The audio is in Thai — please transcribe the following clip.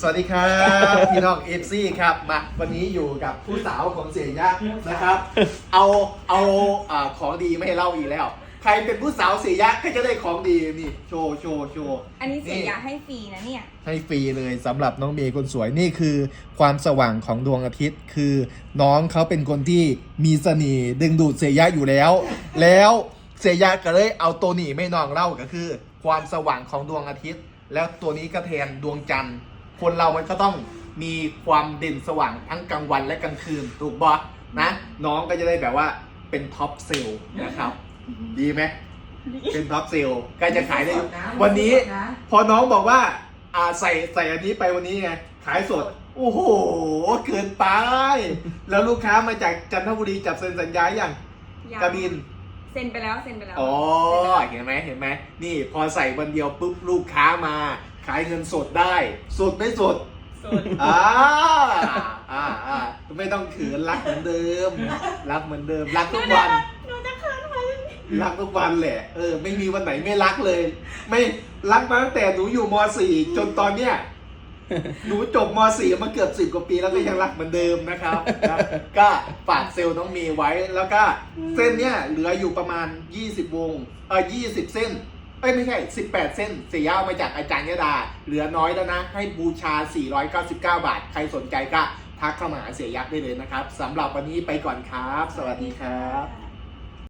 สวัสดีครับ พี่น้องเอฟซีครับมาวันนี้อยู่กับผู้สาวของเสียยะนะครับ เอาเอาอ่าของดีไม่ให้เล่าอีกแล้ว ใครเป็นผู้สาวเสียยะก็จะได้ของดีนี่โชว์โชว์โชว์อันนี้เสียยาให้ฟรีนะเนี่ย ให้ฟรีเลยสำหรับน้องเมย์คนสวยนี่คือความสว่างของดวงอาทิตย์ คือน้องเขาเป็นคนที่มีเสน่ห์ดึงดูดเสียยะอยู่แล้ว แล้วเสียยะก็เลยเอาตัวหนีไม่น้องเล่าก็คือ ความสว่างของดวงอาทิตย์ แล้วตัวนี้ก็แทนดวงจันทร์ คนเรามันก็ต้องมีความเด่นสว่างทั้งกลางวันและกลางคืนถูกบอนะน้องก็จะได้แบบว่าเป็นท็อปเซลล์นะครับ ดีไหมเป็นท็อปเซลล์ใกล้จะขายได้ วันนี้ พอน้องบอกว่าอ่าใส่ใส่อันนี้ไปวันนี้ไงขายสด โอ้โหเกินไป แล้วลูกค้ามาจากจันทบุรีจับเซ็นสัญญาอย่างยังกระบิน เซ็นไปแล้วเซ็นไปแล้วอ๋อเห็นไหมเห็นไหมนี่พอใส่วันเดียวปุ๊บลูกค้ามา ขายเงินสดได้ สดไม่สด สด อ่าอ่าอ่าไม่ต้องถือรักเหมือนเดิม รักเหมือนเดิม รักทุกวัน หนูจะเขินพอเลยรักทุกวันแหละ เออ ไม่มีวันไหนไม่รักเลย ไม่รักมาตั้งแต่หนูอยู่ม .4 จนตอนเนี้ย หนูจบม .4 มาเกือบสิบ10กว่าปีแล้วก็ยังรักเหมือนเดิมนะครับนะก็ฝากเซลล์น้องเมย์ไว้แล้วก็เส้นเนี้ยเหลืออยู่ประมาณ 20 วง เออ20 เส้นเอ้ยไม่ใช่ 18 เส้นเสียยวมาจากอาจารย์ยดา เหลือน้อยแล้วนะ ให้บูชา 499 บาท ใครสนใจก็ทักเข้ามาหาเสียยักษ์ได้เลยนะครับสำหรับวันนี้ไปก่อนครับ สวัสดีครับ